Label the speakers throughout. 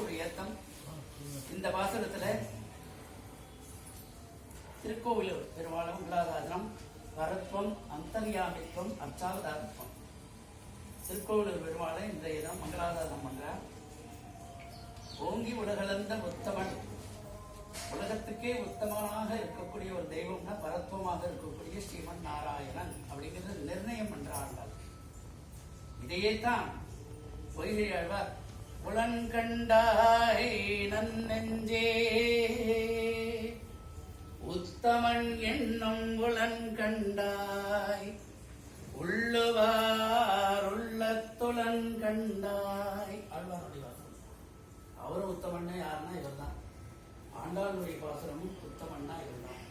Speaker 1: ஒரு ஏத்தம். இந்த வாசகத்துல திருக்கோவிலூர் பெருமாளும் உலாதாதனம் பரத்வம் அந்தர்யாமித்வம் அர்ச்சாவதாரத்வம். திருக்கோவிலூர் பெருமாளை இன்றைய தினம் மங்களாதாரம் பண்றார். ஓங்கி உலகளந்த உத்தமன் உலகத்துக்கே உத்தமனாக இருக்கக்கூடிய ஒரு தெய்வம்னா பரத்வமாக இருக்கக்கூடிய ஸ்ரீமன் நாராயணன் அப்படிங்கிறது நிர்ணயம் பண்றார்கள். இதையே தான் பொய்கை ஆழ்வார் புலன்கண்டாய் நன்னெஞ்சே. உத்தமன் என்னும் புலன்கண்டாய் கண்டாய். உள்ளுவார் உள்ளத்துலன் கண்டாய். ஆழ்வாருடைய வாசனம் அவரும் உத்தமன்னா யாருன்னா இவர்தான். ஆண்டாளுடைய பாசனமும் உத்தமன்னா இவர்தான்.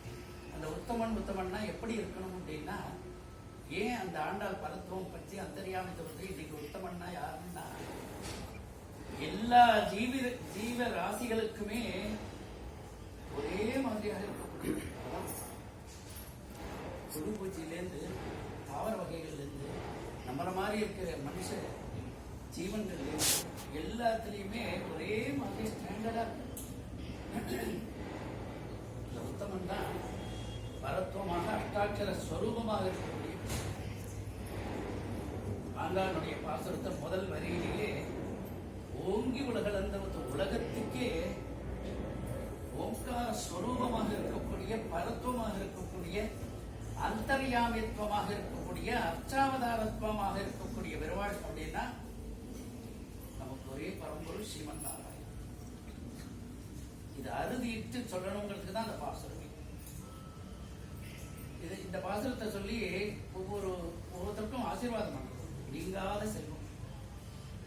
Speaker 1: அந்த உத்தமன் உத்தமன்னா எப்படி இருக்கணும் அப்படின்னா ஏன் அந்த ஆண்டாள் பரத்துவம் பற்றி அந்தரியாமத்தை பற்றி இன்னைக்கு உத்தமன்னா யாருன்னா எல்லா ஜீவி ஜீவ ராசிகளுக்குமே ஒரே மாதிரியாக இருக்கக்கூடிய அதான் பூச்சியிலேருந்து தாவர வகைகள்லேருந்து நம்மள மாதிரி இருக்கிற மனுஷ ஜீவன்கள் எல்லாத்துலேயுமே ஒரே மாதிரி ஸ்டாண்டர்டாக இருக்கு. இந்த உத்தமன் தான் பரத்துவமாக அஷ்டாட்சர ஸ்வரூபமாக இருக்கக்கூடிய ஆண்டாளுடைய பாசுரத்தை முதல் வரியிலேயே ஓங்கி உலகளந்த உலகத்துக்கே ஓங்கார ஸ்வரூபமாக இருக்கக்கூடிய பரத்துவமாக இருக்கக்கூடிய அந்தர்யாமித்துவமாக இருக்கக்கூடிய அர்ச்சாவதாரத்துவமாக இருக்கக்கூடிய பெருமாள் அப்படின்னா நமக்கு ஒரே பரம்பொருள் ஸ்ரீமன் நாராயணன். இது அறுதிட்டு சொல்லணுங்கிறதுக்கு தான் அந்த பாசுரம். இது இந்த பாசுரத்தை சொல்லி ஒவ்வொரு ஒவ்வொருத்தருக்கும் ஆசீர்வாதம் பண்ணுறோம் நீங்காத செல்வம்.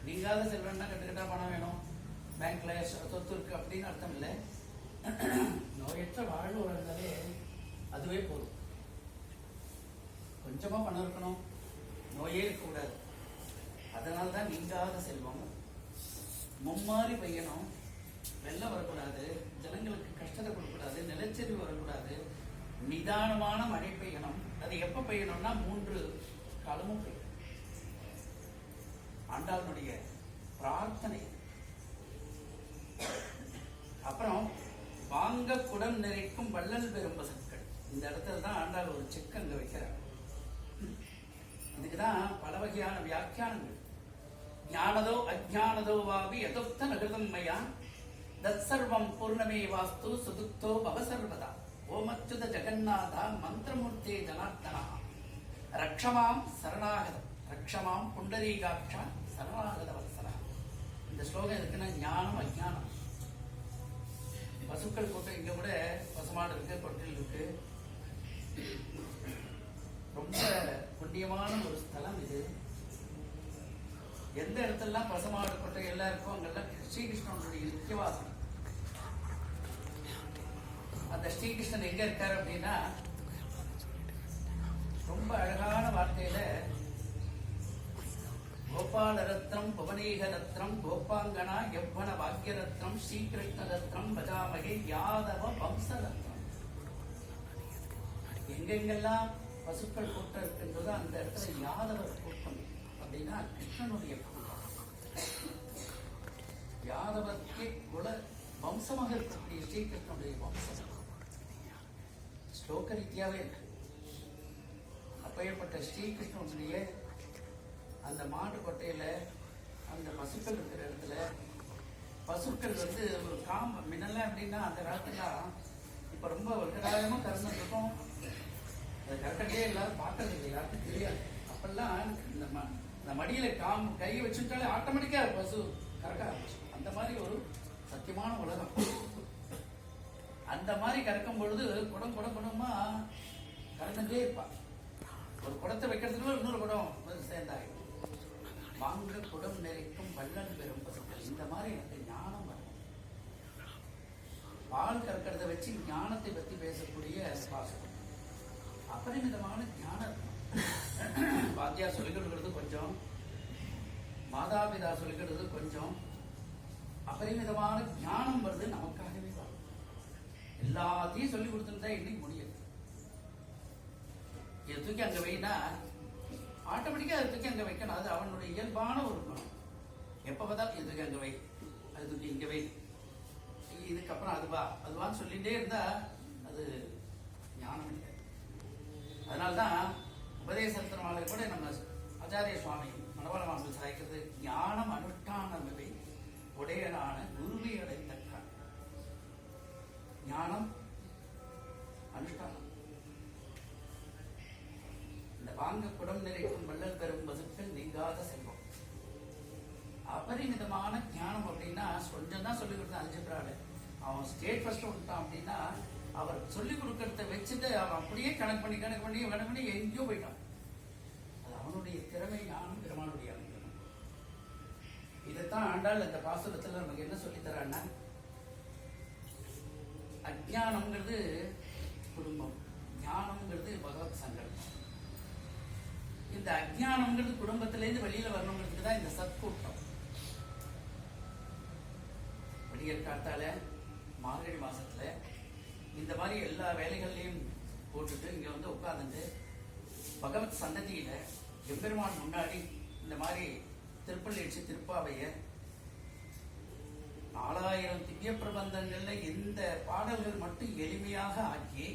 Speaker 1: நீங்காத செல்வம்னா கட்டுக்கட்டா பணம் வேணும். பேங்க்ல சொத்து இருக்கு அப்படின்னு அர்த்தம் இல்லை. நோயற்ற வாழ்வு வாழ்ந்தாலே அதுவே போதும். கொஞ்சமா பணம் இருக்கணும். நோயே இருக்கக்கூடாது அதனால தான் நீங்காத செல்வம். மும்மாறி பையனும் வெள்ளம் வரக்கூடாது. ஜனங்களுக்கு கஷ்டத்தை கொடுக்கக்கூடாது. நிலச்சரிவு வரக்கூடாது. நிதானமான மழை பெய்யணும். அது எப்ப பெய்யணும்னா மூன்று காலமும் பெய்யணும் ஆண்டாளுடைய பிரார்த்தனை. அப்புறம் வாங்க குடம் நிறைக்கும் வள்ளல் பெரும் இந்த இடத்துல தான் ஆண்டாள் ஒரு செக் அங்க வைக்கிறார் இதுக்குதான் பல வகையான வியாக்கியானங்கள். ஞானதோ அஜானதோ வாவி யதோக்த நகிருதம் மையா. தத்சர்வம் பூர்ணமே வாஸ்து சுதுக்தோ பவசர்வதா. ஓமச்சுத ஜெகநாதா மந்திரமூர்த்தே ஜனார்த்தனா. ரக்ஷமாம் சரணாகதம். ரக்ஷமாம் புண்டரீகாட்சா சரணாகத வத்சலா இந்த ஸ்லோகம் இருக்குன்னா ஞானம் அஜானம் பசுக்கள் கூட்டம் இங்க கூட பசுமாடு இருக்கு தொட்டில் இருக்கு. ரொம்ப புண்ணியமான ஒரு ஸ்தலம் இது. எந்த இடத்துலலாம் பசுமாடு கொட்டை எல்லாம் இருக்கோ அங்கெல்லாம் ஸ்ரீகிருஷ்ணனுடைய நித்தியவாசம். அந்த ஸ்ரீகிருஷ்ணன் எங்க இருக்காரு அப்படின்னா ரொம்ப அழகான வார்த்தையில கோபால ரத்னம் புவனேக ரத்னம் கோபாங்கனா யவ்வன பாக்ய ரத்னம் ஸ்ரீகிருஷ்ண ரத்னம் பஜாமகே யாதவ வம்ச ரத்னம் எங்கெங்கெல்லாம் பசுக்கள் கூட்டம் இருக்கின்றதோ அந்த இடத்துல யாதவர் கூட்டம் அப்படின்னா கிருஷ்ணனுடைய கூட்டம் யாதவர்க்கே குல வம்சமாக இருக்கக்கூடிய ஸ்ரீகிருஷ்ணனுடைய வம்சம். ஸ்லோக ரீதியாவே இருக்கு. அப்பேற்பட்ட ஸ்ரீகிருஷ்ணனுடைய அந்த மாட்டு கொட்டையில அந்த பசுக்கள் இருக்கிற இடத்துல பசுக்கள் வந்து ஒரு காம்பு முன்னெல்லாம் அப்படின்னா அந்த காலத்துலாம் இப்ப ரொம்ப வர்க்கடாயமா கறந்துட்டு இருக்கோம் அந்த கரெக்டே எல்லாரும் பார்க்கறது இல்லை யாருக்கும் தெரியாது. அப்பெல்லாம் இந்த ம இந்த மடியில காம் கையை வச்சுட்டாலே ஆட்டோமேட்டிக்கா பசு கறக்க அந்த மாதிரி ஒரு சத்தியமான உலகம். அந்த மாதிரி கறக்கும் பொழுது குடம் குடம் குடமா கறந்துட்டே இருப்பான் ஒரு குடத்தை வைக்கிறதுக்குள்ள இன்னொரு குடம் சேர்ந்தாயிடும். வாங்க குடம் நிறைக்கும் வல்லன் பெறும் பசுக்கள். இந்த மாதிரி எனக்கு ஞானம் வரும். பால் கறக்கிறத வச்சு ஞானத்தை பத்தி பேசக்கூடிய பாசம் அபரிமிதமான ஞானம் இருக்கும். வாத்தியார் சொல்லிக் கொடுக்கறது கொஞ்சம் மாதாபிதா சொல்லிக் கொடுக்கறது கொஞ்சம். அபரிமிதமான ஞானம் வருது நமக்காகவே வரும். எல்லாத்தையும் சொல்லி கொடுத்துருந்தா இன்னைக்கு முடியாது இதை தூக்கி அங்க வைனா ஆட்டோமேட்டிக்காக அதை தூக்கி அங்கே வைக்கணும். அது அவனுடைய இயல்பான ஒரு குணம். எப்போ பார்த்தாலும் எதுக்கு அங்கே அங்க வை. அது தூக்கி இங்கே வை. அதுவா அதுவான்னு சொல்லிகிட்டே இருந்தால் அது ஞானம் இல்லை. அதனால்தான் உபதேசத்தினாலே கூட நம்ம ஆச்சாரிய சுவாமி மனவள சாய்க்கிறது ஞானம் அனுஷ்டான அனுஷ்டானமே உடையனான குருவை அடைத்தக்கான் ஞானம் அனுஷ்டானம். வாங்க குடம் நிறைக்கும் வள்ளல் பெறும் பசுக்கள் நீங்காத செல்வம். அபரிமிதமான ஞானம் அப்படின்னா கொஞ்சம் தான் சொல்லி கொடுத்த அல்ஜிப்ராடு அவன் ஸ்டேட் ஃபர்ஸ்ட் விட்டான் அப்படின்னா அவர் சொல்லிக் கொடுக்கறத வச்சுட்டு அவன் அப்படியே கணக்கு பண்ணி கணக்கு பண்ணி கணக்கு பண்ணி எங்கேயோ போயிட்டான். அது அவனுடைய திறமை ஞானம் பெருமானுடைய அனுகிரகம். இதைத்தான் ஆண்டாள் இந்த பாசுரத்துல நமக்கு என்ன சொல்லி அஜானம்ங்கிறது குடும்பம். ஞானம்ங்கிறது பகவத் சங்கல்பம் இந்த அஜ்ஞானம்ங்கிறது குடும்பத்திலேருந்து வெளியில வரணுங்கிறதுக்கு தான் இந்த சத்கூட்டம். விடியற் காத்தால மார்கழி மாசத்துல இந்த மாதிரி எல்லா வேலைகள்லையும் போட்டுட்டு இங்க வந்து உட்காந்துட்டு பகவத் சந்ததியில எம்பெருமான் முன்னாடி இந்த மாதிரி திருப்பள்ளி அடிச்சு திருப்பாவைய நாலாயிரம் திவ்ய பிரபந்தங்கள்ல இந்த பாடல்கள் மட்டும் எளிமையாக ஆக்கி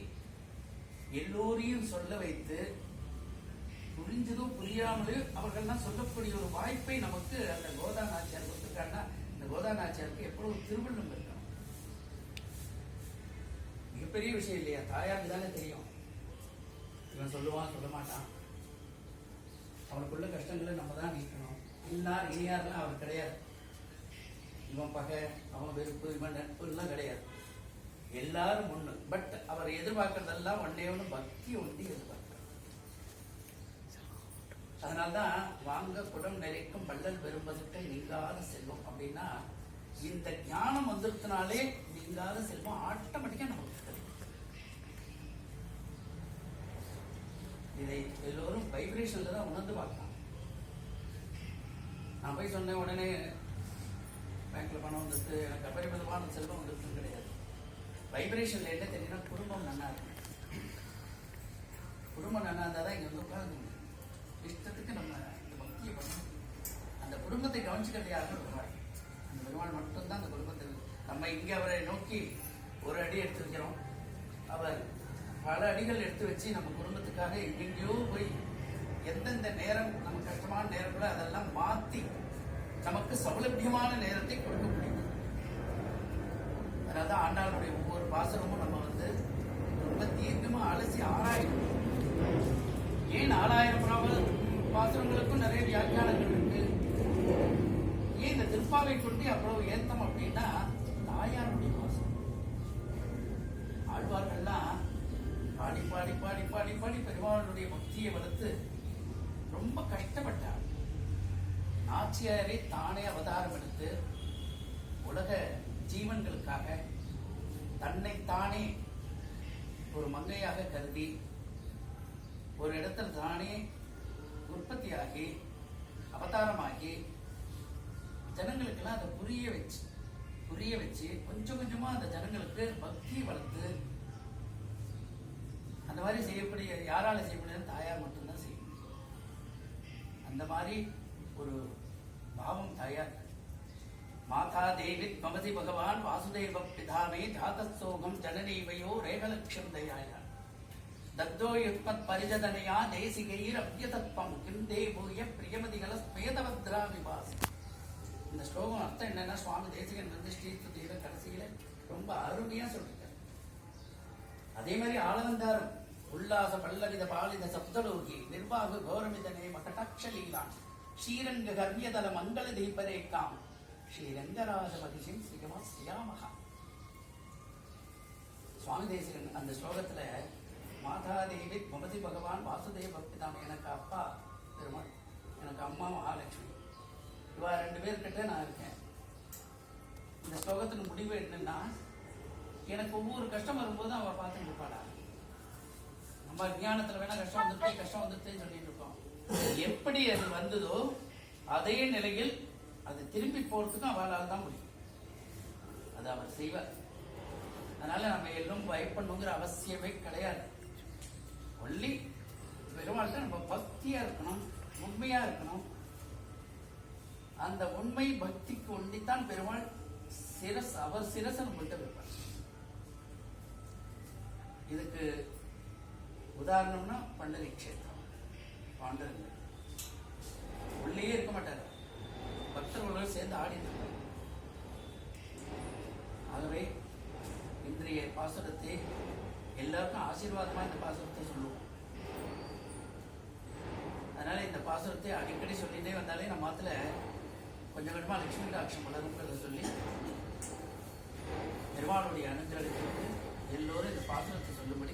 Speaker 1: எல்லோரையும் சொல்ல வைத்து புரிஞ்சதோ புரியாமலோ அவர்கள்லாம் சொல்லக்கூடிய ஒரு வாய்ப்பை நமக்கு அந்த கோதா நாச்சியார் கொடுத்துருக்காங்கன்னா இந்த கோதா நாச்சியாருக்கு எப்பொழுதும் திருவள்ளம் இருக்கணும் மிகப்பெரிய விஷயம் இல்லையா? தாயாருக்கு தானே தெரியும். இவன் சொல்லுவான் சொல்ல மாட்டான். அவனுக்குள்ள கஷ்டங்களை நம்ம தான் நீக்கணும். இன்னார் இனியார்லாம் அவர் கிடையாது. இவன் பகை அவன் வெறுப்பு இவன் நட்பு எல்லாம் கிடையாது. எல்லாரும் ஒண்ணு. பட் அவர் எதிர்பார்க்கறதெல்லாம் ஒன்னே ஒன்று பக்தி ஒண்டி எதிர்பார்க்க அதனால்தான் வாங்க குடம் நிறைக்கும் பள்ளல் பெரும்பதுக்கை நீங்காத செல்வம் அப்படின்னா இந்த ஞானம் வந்துருத்தினாலே நீங்காத செல்வம் ஆட்டோமேட்டிக்கா நமக்கு இதை எல்லோரும் வைப்ரேஷன்ல தான் உணர்ந்து பார்க்கலாம். நான் போய் சொன்னேன் உடனே பேங்க்ல பணம் வந்துட்டு எனக்கு அபரிமிதமான செல்வம் வந்துருக்குன்னு கிடையாது. வைப்ரேஷன்ல என்ன தெரியும்னா குடும்பம் நல்லா இருக்கும் குடும்பம் நல்லா இருந்தால் தான் இங்க வந்து உட்கார்ந்து முடியும் நம்ம இந்த பக்தியை பண்ணணும் அந்த குடும்பத்தை கவனிச்சுக்கிறது யாருன்னு பெருமாள் அந்த பெருமாள் மட்டும்தான் அந்த குடும்பத்தை நம்ம இங்கே அவரை நோக்கி ஒரு அடி எடுத்து வைக்கிறோம். அவர் பல அடிகள் எடுத்து வச்சு நம்ம குடும்பத்துக்காக எங்கெங்கேயோ போய் எந்தெந்த நேரம் நம்ம கஷ்டமான நேரங்களோ அதெல்லாம் மாற்றி நமக்கு சௌலபியமான நேரத்தை கொடுக்க முடியும். அதனால தான் ஆண்டாளுடைய ஒவ்வொரு பாசனமும் நம்ம வந்து ரொம்ப தீர்க்கமாக அலசி ஆராயணும். ஏன் ஆறாயிரம் ரூபாய் பாசுரங்களுக்கும் நிறைய வியாக்கியானங்கள் இருக்கு. ஏன் இந்த திருப்பாவை கொண்டு அவ்வளவு ஏத்தம் அப்படின்னா தாயாருடைய பாசுரம். ஆழ்வார்கள்லாம் பாடி பாடி பாடி பாடி பாடி பெருமாளுடைய பக்தியை வளர்த்து ரொம்ப கஷ்டப்பட்டார். நாச்சியாரை தானே அவதாரம் எடுத்து உலக ஜீவன்களுக்காக தன்னைத்தானே ஒரு மங்கையாக கருதி ஒரு இடத்துல தானே உற்பத்தியாகி அவதாரமாகி ஜனங்களுக்கெல்லாம் அதை புரிய வச்சு புரிய வச்சு கொஞ்சம் கொஞ்சமா அந்த ஜனங்களுக்கு பக்தி வளர்த்து அந்த மாதிரி செய்யக்கூடிய யாரால செய்யக்கூடியது தாயார் மட்டும்தான் செய்யும் அந்த மாதிரி ஒரு பாவம் தாயார். மாதா தேவி மமதி பகவான் வாசுதேவ பிதாமே ஜாதசோகம் ஜனனீவையோ ரேகலட்சம் தயாயார். தத்தோ யுக்மத் பரிஜதனையா தேசிகைர் அவ்யதத்வம் கிந்தே பூய பிரியமதிகள ஸ்வேதபத்ரா விபாஸ் இந்த ஸ்லோகம் அர்த்தம் என்னன்னா சுவாமி தேசிகன் வந்து ஸ்ரீஸ்துதியில கடைசியில ரொம்ப அருமையா சொல்லிட்டார். அதே மாதிரி ஆளவந்தாரம் உல்லாச பல்லவித பாலித சப்தலோகி நிர்வாக கௌரமிதனே மகடாட்சலீலான் ஸ்ரீரங்க கர்வியதல மங்கள தீபரேக்காம் ஸ்ரீரங்கராஜ மகிஷிம் ஸ்ரீகமா ஸ்ரீயாமகா சுவாமி தேசிகன் அந்த ஸ்லோகத்துல மாதாதேவி குமதி பகவான் வாசுதேவ பக்திதாம் எனக்கு அப்பா பெருமாள் எனக்கு அம்மா மகாலட்சுமி. இவா ரெண்டு பேர்கிட்ட நான் இருக்கேன். இந்த ஸ்லோகத்தின் முடிவு என்னன்னா எனக்கு ஒவ்வொரு கஷ்டம் வரும்போது அவ பார்த்து இருப்பாடா நம்ம ஞானத்துல வேணா கஷ்டம் வந்துட்டு கஷ்டம் வந்துட்டு சொல்லிட்டு இருக்கோம். எப்படி அது வந்ததோ அதே நிலையில் அது திரும்பி போறதுக்கும் அவளால் தான் முடியும். அது அவர் செய்வார். அதனால நம்ம எல்லாம் பயப்படணுங்கிற அவசியமே கிடையாது. ஒல்லி பெருமாள்கிட்ட நம்ம பக்தியா இருக்கணும் உண்மையா இருக்கணும். அந்த உண்மை பக்திக்கு ஒண்டித்தான் பெருமாள் சிரஸ் அவர் சிரஸ் நம்மள்கிட்ட வைப்பார். இதுக்கு உதாரணம்னா பண்டரி கஷேத்திரம் பாண்டரங்க. உள்ளேயே இருக்க மாட்டார். பக்தர்களோடு சேர்ந்து ஆடிட்டு இருக்கார் ஆகவே இன்றைய பாசுரத்தை எல்லாருக்கும் ஆசீர்வாதமா இந்த பாசுரத்தை சொல்லுவோம். அதனால இந்த பாசுரத்தை அடிக்கடி சொல்லிட்டே வந்தாலே நம்ம மாத்துல கொஞ்சம் கொஞ்சமா லட்சுமி டாட்சம் வளருங்கிறத சொல்லி பெருமாளுடைய அனுகிரகத்திற்கு எல்லோரும் இந்த பாசுரத்தை சொல்லும்படி